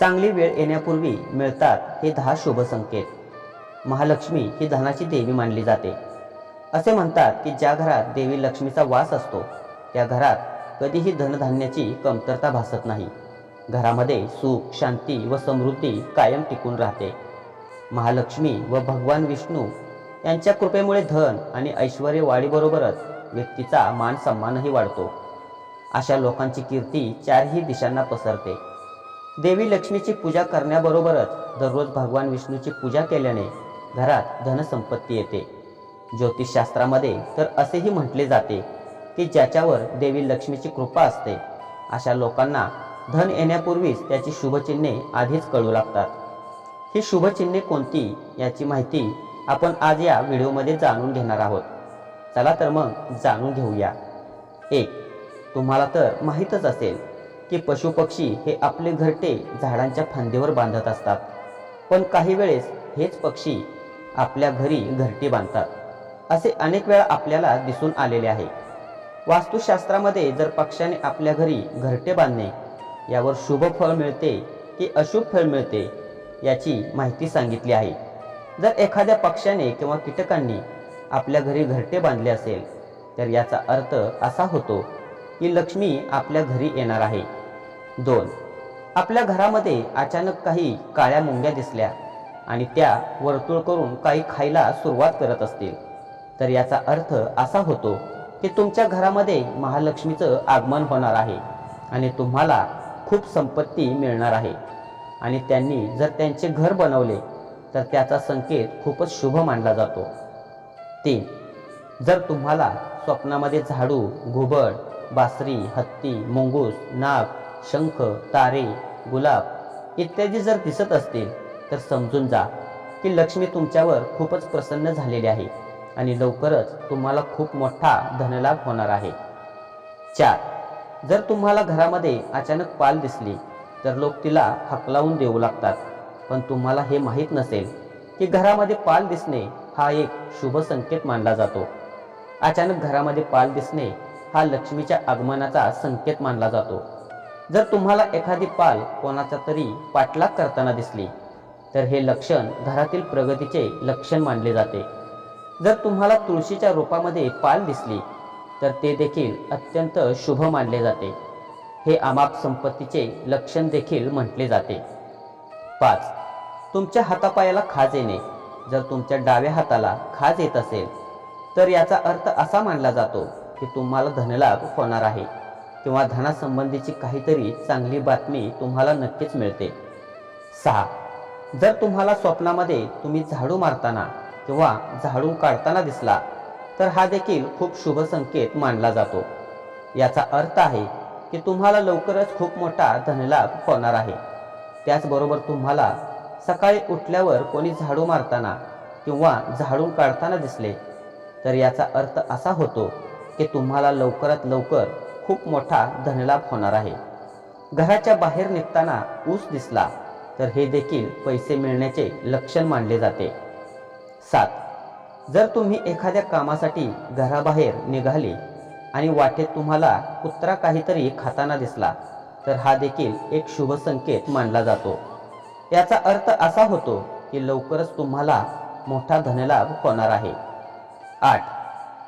चांगली वेळ येण्यापूर्वी मिळतात हे दहा शुभ संकेत. महालक्ष्मी ही धनाची देवी मानली जाते. असे म्हणतात की ज्या घरात देवी लक्ष्मीचा वास असतो त्या घरात कधीही धनधान्याची कमतरता भासत नाही. घरामध्ये सुख शांती व समृद्धी कायम टिकून राहते. महालक्ष्मी व भगवान विष्णू यांच्या कृपेमुळे धन आणि ऐश्वर वाढीबरोबरच व्यक्तीचा मान सन्मानही वाढतो. अशा लोकांची कीर्ती चारही दिशांना पसरते. देवी लक्ष्मीची पूजा करण्याबरोबरच दररोज भगवान विष्णूची पूजा केल्याने घरात धनसंपत्ती येते. ज्योतिषशास्त्रामध्ये तर असेही म्हटले जाते की ज्याच्यावर देवी लक्ष्मीची कृपा असते अशा लोकांना धन येण्यापूर्वीच त्याची शुभचिन्हे आधीच कळू लागतात. ही शुभचिन्हे कोणती याची माहिती आपण आज या व्हिडिओमध्ये जाणून घेणार आहोत. चला तर मग जाणून घेऊया. एक तुम्हाला तर माहीतच असेल की पशुपक्षी हे आपले घरटे झाडांच्या फांदीवर बांधत असतात. पण काही वेळेस हेच पक्षी आपल्या घरी घरटी बांधतात. असे अनेक वेळा आपल्याला दिसून आलेले आहे. वास्तुशास्त्रामध्ये जर पक्ष्याने आपल्या घरी घरटे बांधणे यावर शुभ फळ मिळते की अशुभ फळ मिळते याची माहिती सांगितली आहे. जर एखाद्या पक्ष्याने किंवा कीटकांनी आपल्या घरी घरटे बांधले असेल तर याचा अर्थ असा होतो की लक्ष्मी आपल्या घरी येणार आहे. दोन. आपल्या घरामध्ये अचानक काही काळ्या मुंग्या दिसल्या आणि त्या वर्तुळ करून काही खायला सुरुवात करत असतील. तर याचा अर्थ असा होतो की तुमच्या घरामध्ये महालक्ष्मीचं आगमन होणार आहे आणि तुम्हाला खूप संपत्ती मिळणार आहे. आणि त्यांनी जर त्यांचे घर बनवले तर त्याचा संकेत खूपच शुभ मानला जातो. तीन. जर तुम्हाला स्वप्नामध्ये झाडू घुबड बासरी हत्ती मुंगूस नाग शंख तारे गुलाब इत्यादी जर दिसत असतील तर समजून जा की लक्ष्मी तुमच्यावर खूपच प्रसन्न झालेली आहे आणि लवकरच तुम्हाला खूप मोठा धनलाभ होणार आहे. चार. जर तुम्हाला घरामध्ये अचानक पाल दिसली तर लोक तिला हकलावून देऊ लागतात. पण तुम्हाला हे माहीत नसेल की घरामध्ये पाल दिसणे हा एक शुभ संकेत मानला जातो. अचानक घरामध्ये पाल दिसणे हा लक्ष्मीच्या आगमनाचा संकेत मानला जातो. जर तुम्हाला एखादी पाल कोणाचा तरी पाठलाग करताना दिसली तर हे लक्षण घरातील प्रगतीचे लक्षण मानले जाते. जर तुम्हाला तुळशीच्या रोपामध्ये पाल दिसली तर ते देखील अत्यंत शुभ मानले जाते. हे अमाप संपत्तीचे लक्षण देखील म्हटले जाते. पाच. तुमच्या हातापायाला खाज येणे. जर तुमच्या डाव्या हाताला खाज येत असेल तर याचा अर्थ असा मानला जातो की तुम्हाला धनलाभ होणार आहे. किंवा धनासंबंधीची काहीतरी चांगली बातमी तुम्हाला नक्कीच मिळते. सहा. जर तुम्हाला स्वप्नामध्ये तुम्ही झाडू मारताना किंवा झाडू काढताना दिसला तर हा देखील खूप शुभ संकेत मानला जातो. याचा अर्थ आहे की तुम्हाला लवकरच खूप मोठा धनलाभ होणार आहे. त्याचबरोबर तुम्हाला सकाळी उठल्यावर कोणी झाडू मारताना किंवा झाडून काढताना दिसले तर याचा अर्थ असा होतो की तुम्हाला लवकरात लवकर खूप मोठा धनलाभ होणार आहे. घराच्या बाहेर निघताना ऊस दिसला तर हे देखील पैसे मिळण्याचे लक्षण मानले जाते. सात. जर तुम्ही एखाद्या कामासाठी घराबाहेर निघाले आणि वाटेत तुम्हाला कुत्रा काहीतरी खाताना दिसला तर हा देखील एक शुभ संकेत मानला जातो. याचा अर्थ असा होतो की लवकरच तुम्हाला मोठा धनलाभ होणार आहे. आठ.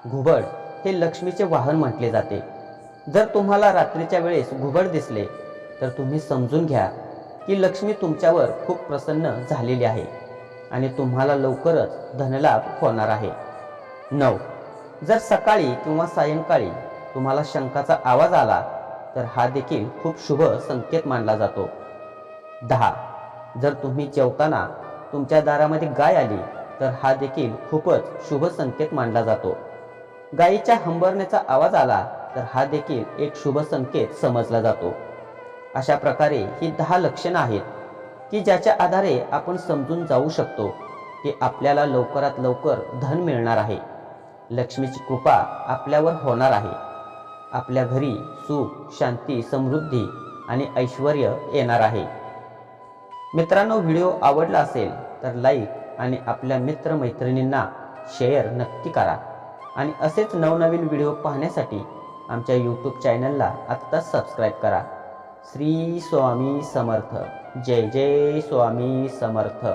घुबड हे लक्ष्मीचे वाहन म्हटले जाते. जर तुम्हाला रात्रीच्या वेळेस घुबड दिसले तर तुम्ही समजून घ्या की लक्ष्मी तुमच्यावर खूप प्रसन्न झालेली आहे आणि तुम्हाला लवकरच धनलाभ होणार आहे. नऊ. जर सकाळी किंवा सायंकाळी तुम्हाला शंखाचा आवाज आला तर हा देखील खूप शुभ संकेत मानला जातो. दहा. जर तुम्ही जेवताना तुमच्या दारामध्ये गाय आली तर हा देखील खूपच शुभ संकेत मानला जातो. गायीच्या हंबरण्याचा आवाज आला तर हा देखील एक शुभ संकेत समजला जातो. अशा प्रकारे ही दहा लक्षणं आहेत की ज्याच्या आधारे आपण समजून जाऊ शकतो की आपल्याला लवकरात लवकर धन मिळणार आहे. लक्ष्मीची कृपा आपल्यावर होणार आहे. आपल्या घरी सुख शांती समृद्धी आणि ऐश्वर येणार आहे. मित्रांनो व्हिडिओ आवडला असेल तर लाईक आणि आपल्या मित्रमैत्रिणींना शेअर नक्की करा. आणि असेच नवनवीन व्हिडिओ पाहण्यासाठी आमच्या यूट्यूब चॅनलला आत्ताच सबस्क्राईब करा. श्री स्वामी समर्थ. जय जय स्वामी समर्थ.